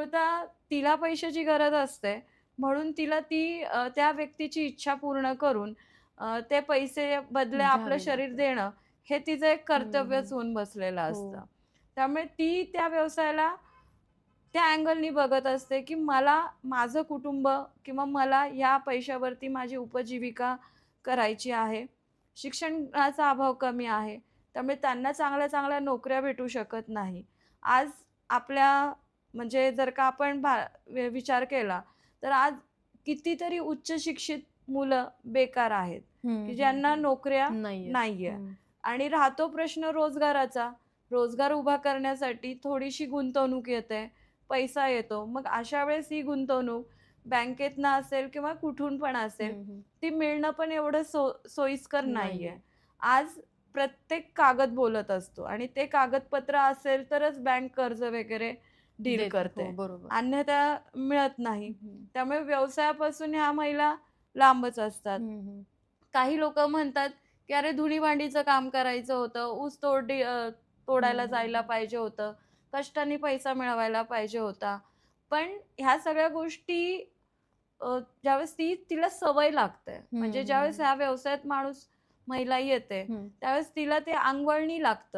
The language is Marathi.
मूळतः तिला पैशाची गरज असते म्हणून तिला ती त्या व्यक्तीची इच्छा पूर्ण करून ते पैसे बदले आपलं शरीर. देणं हे तिचं एक कर्तव्यच. होऊन बसलेलं हो. असतं त्यामुळे ती त्या व्यवसायाला त्या अँगलनी बघत असते की मला माझं कुटुंब किंवा मला या पैशावरती माझी उपजीविका करायची आहे शिक्षणाचा अभाव कमी आहे त्यामुळे त्यांना चांगल्या चांगल्या नोकऱ्या भेटू शकत नाही आज आपल्या म्हणजे जर का आपण भा विचार केला तर आज कितीतरी उच्च शिक्षित मुलं बेकार आहेत की ज्यांना नोकऱ्या. नाहीये. आणि राहतो प्रश्न रोजगाराचा रोजगार उभा करण्यासाठी थोडीशी गुंतवणूक येते पैसा येतो मग अशा वेळेस ही गुंतवणूक बँकेतनं असेल किंवा कुठून पण असेल. ती मिळणं पण एवढं सो सोयीस्कर नाहीये. आज प्रत्येक कागद बोलत असतो आणि ते कागदपत्र असेल तरच बँक कर्ज वगैरे डील. करते हो, अन्यथा मिळत नाही त्यामुळे व्यवसायापासून ह्या महिला लांबच असतात. काही लोक म्हणतात की अरे धुणी भांडीचं काम करायचं होतं ऊस तोडी तोडायला. जायला पाहिजे होतं कष्टाने पैसा मिळवायला पाहिजे होता पण ह्या सगळ्या गोष्टी ज्यावेळेस ती तिला सवय लागते म्हणजे ज्यावेळेस. ह्या व्यवसायात माणूस महिला येते. त्यावेळेस तिला ते अंगवळणी लागतं